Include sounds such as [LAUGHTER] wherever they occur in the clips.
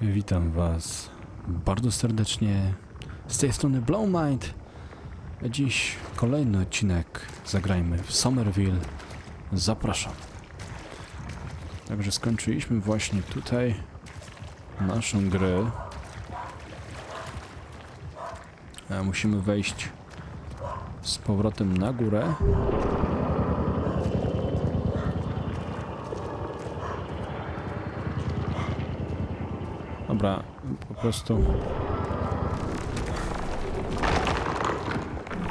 Witam Was bardzo serdecznie. Z tej strony Blowmind. Dziś kolejny odcinek. Zagrajmy w Somerville. Zapraszam. Także skończyliśmy właśnie tutaj naszą grę. A musimy wejść z powrotem na górę. Dobra, po prostu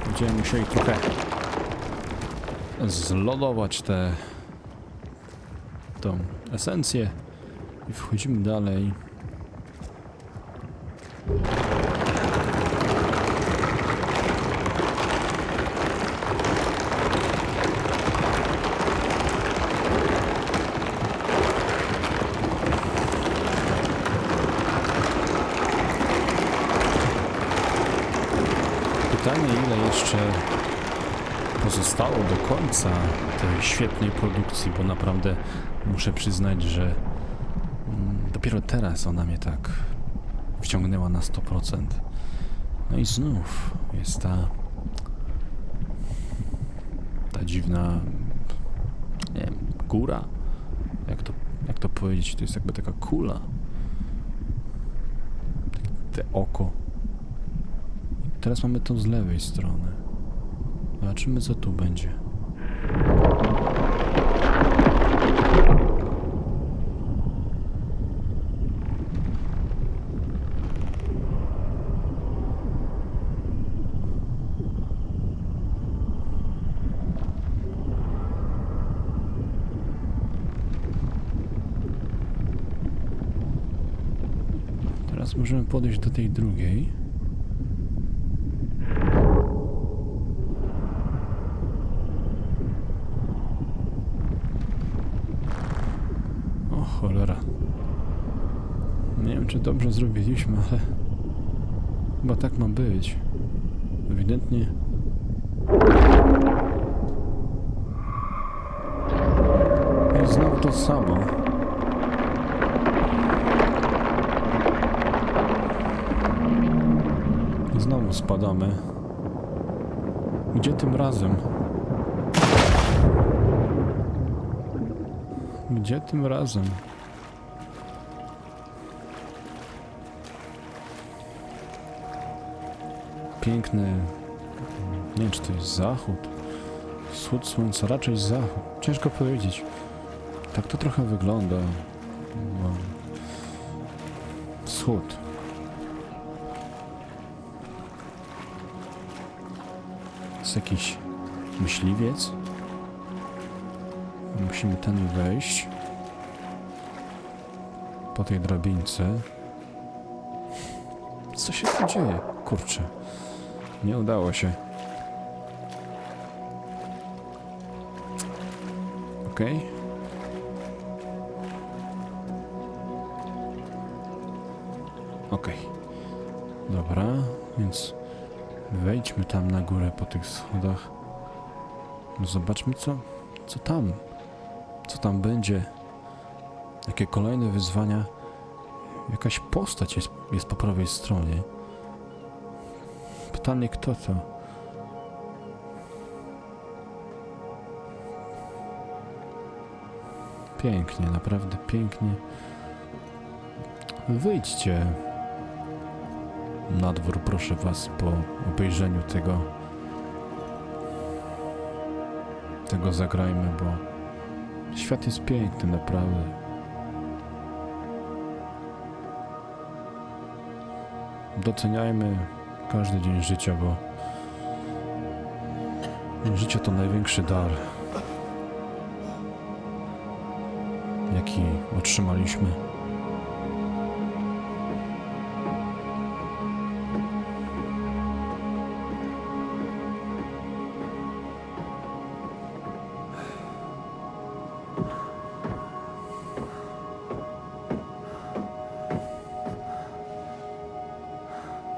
będziemy musieli trochę zlodować tę tą esencję i wchodzimy dalej. Pytanie, ile jeszcze pozostało końca tej świetnej produkcji, bo naprawdę muszę przyznać, że mm, dopiero teraz ona mnie tak wciągnęła na 100%. No i znów jest ta ta dziwna nie wiem, góra. Jak to, jak to powiedzieć? To jest jakby taka kula. Te oko. Teraz mamy to z lewej strony. Zobaczymy co tu będzie. Możemy podejść do tej drugiej. O cholera. Nie wiem, czy dobrze zrobiliśmy, ale chyba tak ma być. Ewidentnie. Znowu to samo. I znowu spadamy. Gdzie tym razem? Gdzie tym razem? Piękny. Nie wiem, czy to jest zachód. Wschód słońca, raczej zachód. Ciężko powiedzieć. Tak to trochę wygląda. No. Wschód. Jakiś myśliwiec? Musimy ten wejść. Po tej drabince. Co się tu dzieje? Kurczę. Nie udało się. Okej. Okej. Dobra, więc wejdźmy tam na górę po tych schodach. Zobaczmy co, co tam. Co tam będzie? Jakie kolejne wyzwania? Jakaś postać jest, jest po prawej stronie. Pytanie, kto to? Pięknie, naprawdę pięknie. Wyjdźcie na dwór, proszę was, po obejrzeniu tego. Tego zagrajmy, bo świat jest piękny, naprawdę. Doceniajmy każdy dzień życia, bo życie to największy dar, jaki otrzymaliśmy.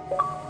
you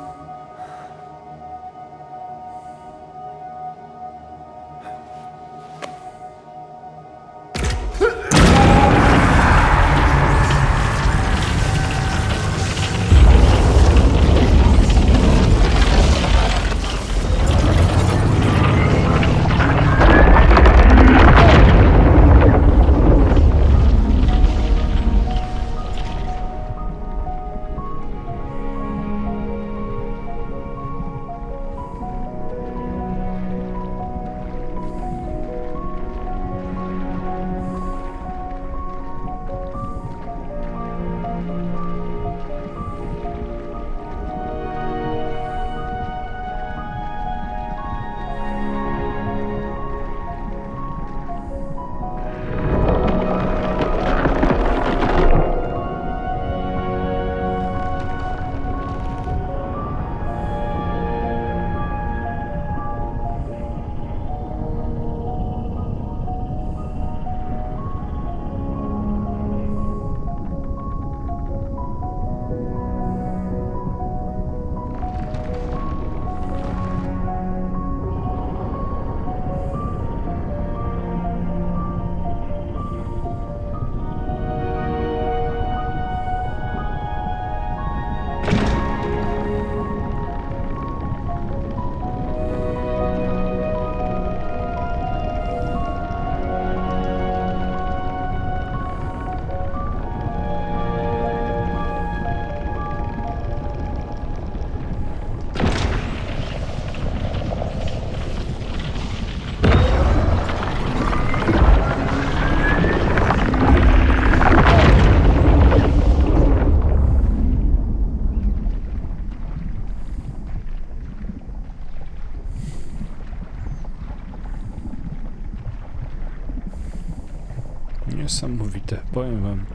niesamowite, powiem wam.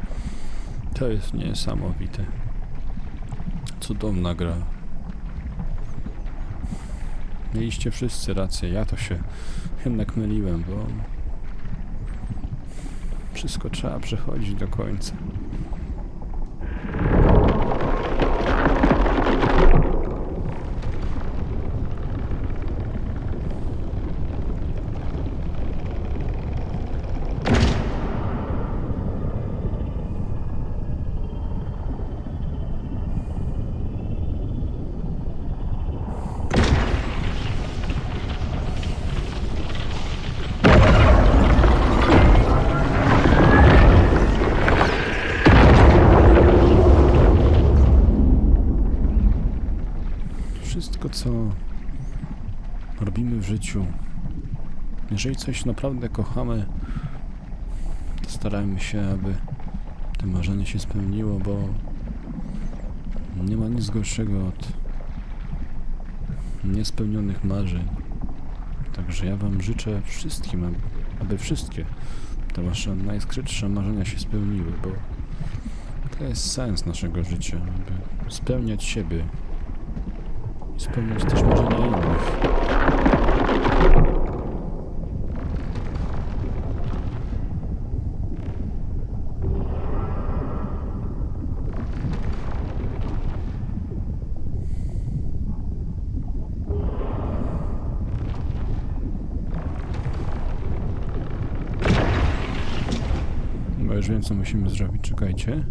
To jest niesamowite. Cudowna gra. Mieliście wszyscy rację, ja to się jednak myliłem, bo wszystko trzeba przechodzić do końca. Wszystko, co robimy w życiu, jeżeli coś naprawdę kochamy, to starajmy się, aby to marzenie się spełniło, bo nie ma nic gorszego od niespełnionych marzeń. Także ja Wam życzę wszystkim, aby, wszystkie te Wasze najskrytsze marzenia się spełniły, bo to jest sens naszego życia, aby spełniać siebie spełniać też innych. Już wiem, co musimy zrobić. Czekajcie.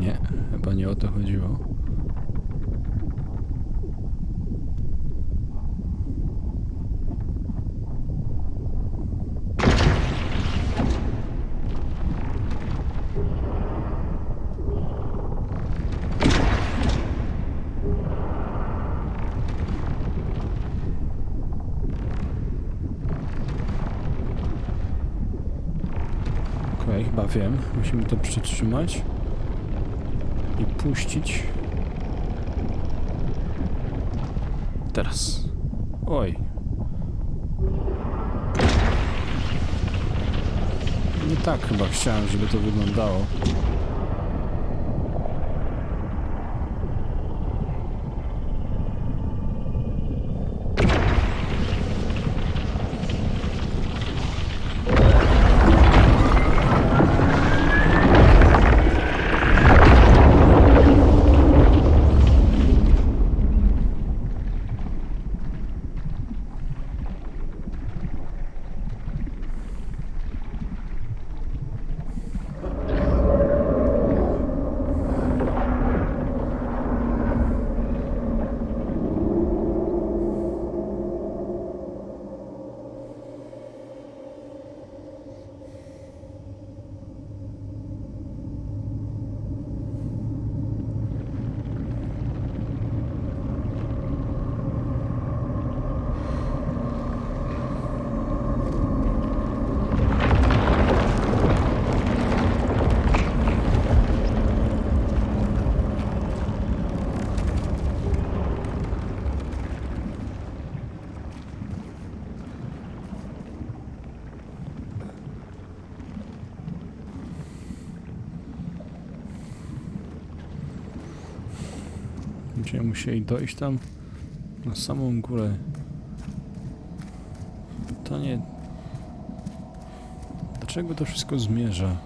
Nie, chyba nie o to chodziło. Okej, chyba wiem. Musimy to przytrzymać i puścić. Teraz. Oj. Nie tak chyba chciałem, żeby to wyglądało. Będziemy musieli dojść tam na samą górę. To nie... Dlaczego to wszystko zmierza?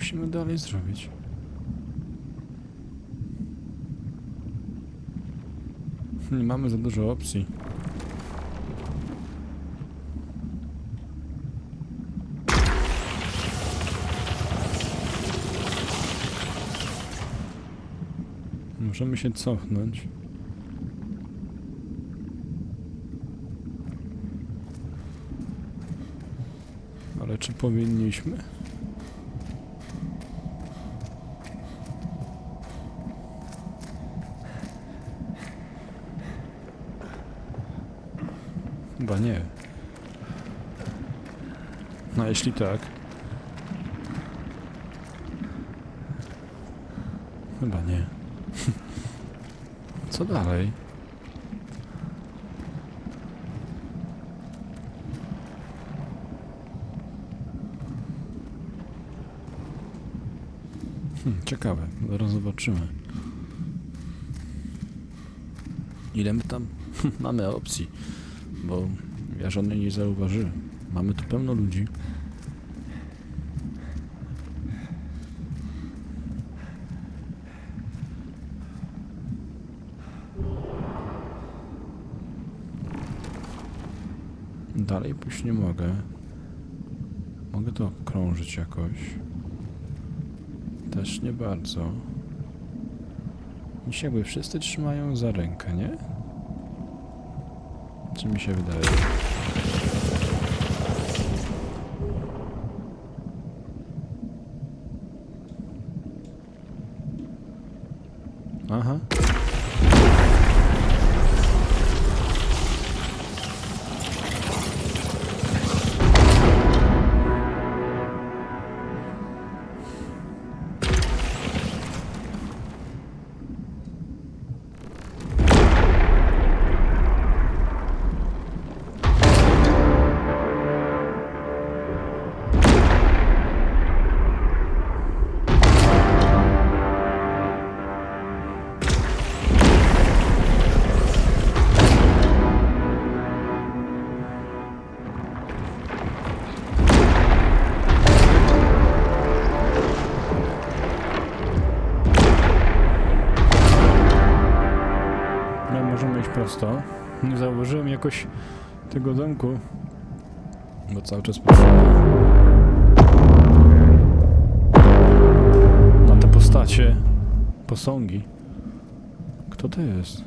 musimy dalej zrobić? Nie mamy za dużo opcji. Możemy się cofnąć. Ale czy powinniśmy? Chyba nie. No jeśli tak. Chyba nie. [LAUGHS] Co dalej? Hmm, ciekawe, zaraz zobaczymy. Ile my tam [LAUGHS] mamy opcji? Bo ja żadnej nie zauważyłem. Mamy tu pełno ludzi. Dalej pójść nie mogę. Mogę to krążyć jakoś. Też nie bardzo. Się jakby wszyscy trzymają za rękę, nie? Czy mi się wydaje? Aha. Zauważyłem jakoś tego domku, bo cały czas patrzę na, na te postacie, posągi. Kto to jest?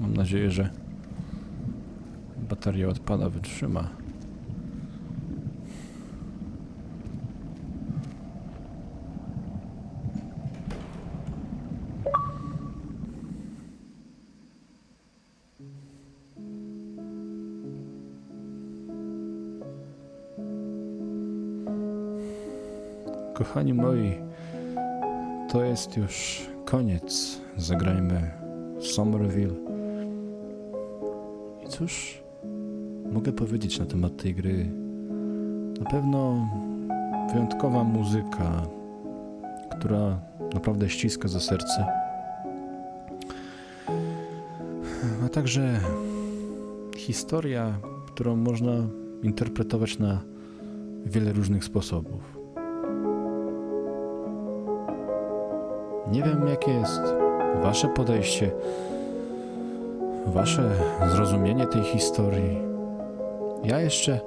Mam nadzieję, że bateria odpada, wytrzyma. Kochani moi, to jest już koniec. Zagrajmy Somerville. I cóż mogę powiedzieć na temat tej gry? Na pewno wyjątkowa muzyka, która naprawdę ściska za serce. A także historia, którą można interpretować na wiele różnych sposobów. Nie wiem, jakie jest Wasze podejście, Wasze zrozumienie tej historii. Ja jeszcze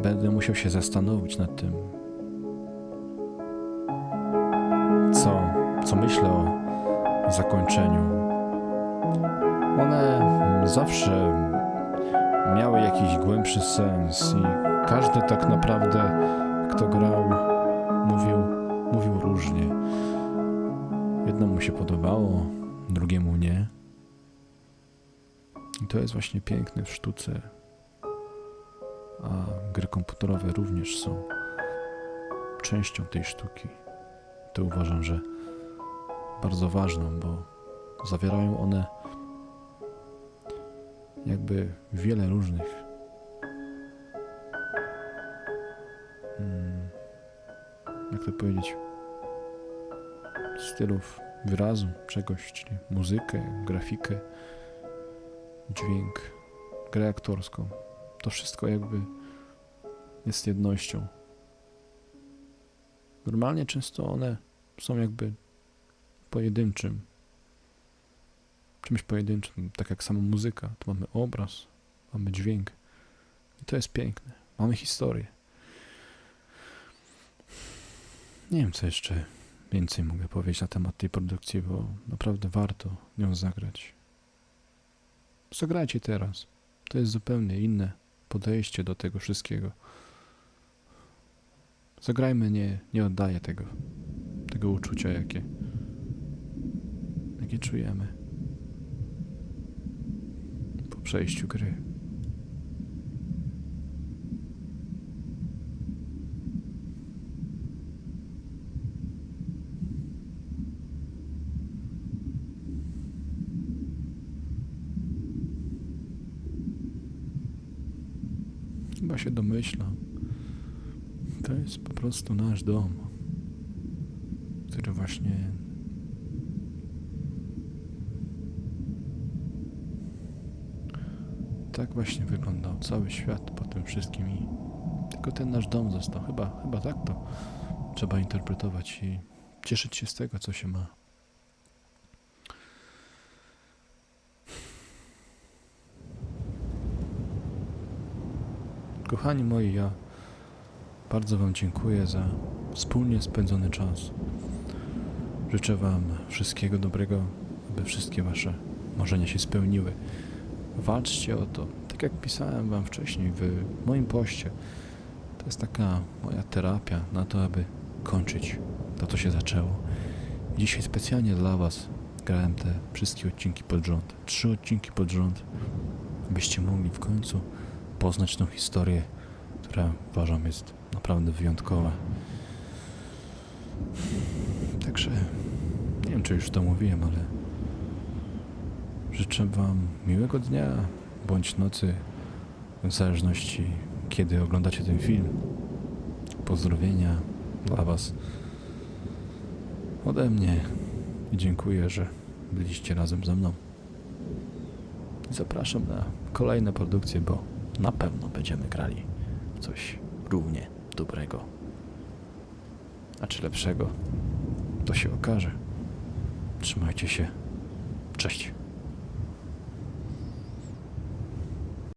będę musiał się zastanowić nad tym, co, co myślę o zakończeniu. One zawsze miały jakiś głębszy sens i każdy tak naprawdę, kto grał, mówił, mówił różnie. Jednemu się podobało, drugiemu nie. I to jest właśnie piękne w sztuce. A gry komputerowe również są częścią tej sztuki. To uważam, że bardzo ważną, bo zawierają one jakby wiele różnych mm, jak to powiedzieć stylów wyrazu czegoś, czyli muzykę, grafikę, dźwięk, grę aktorską. To wszystko jakby jest jednością. Normalnie często one są jakby pojedynczym, czymś pojedynczym, tak jak sama muzyka. Tu mamy obraz, mamy dźwięk i to jest piękne. Mamy historię. Nie wiem, co jeszcze więcej mogę powiedzieć na temat tej produkcji, bo naprawdę warto nią zagrać. Zagrajcie teraz. To jest zupełnie inne podejście do tego wszystkiego. Zagrajmy, nie, nie oddaję tego, tego uczucia, jakie, jakie czujemy po przejściu gry. Chyba się domyślam. To jest po prostu nasz dom, który właśnie tak właśnie wyglądał cały świat po tym wszystkim i tylko ten nasz dom został. Chyba, chyba tak to trzeba interpretować i cieszyć się z tego, co się ma. Kochani moi, ja bardzo Wam dziękuję za wspólnie spędzony czas. Życzę Wam wszystkiego dobrego, aby wszystkie Wasze marzenia się spełniły. Walczcie o to, tak jak pisałem Wam wcześniej w moim poście. To jest taka moja terapia na to, aby kończyć to, co się zaczęło. Dzisiaj specjalnie dla Was grałem te wszystkie odcinki pod rząd. Trzy odcinki pod rząd, mogli w końcu poznać tą historię, która uważam jest naprawdę wyjątkowa. Także nie wiem, czy już to mówiłem, ale życzę Wam miłego dnia bądź nocy, w zależności kiedy oglądacie ten film. Pozdrowienia dla Was ode mnie i dziękuję, że byliście razem ze mną. Zapraszam na kolejne produkcje, bo na pewno będziemy grali w coś równie dobrego. A czy lepszego, to się okaże. Trzymajcie się. Cześć.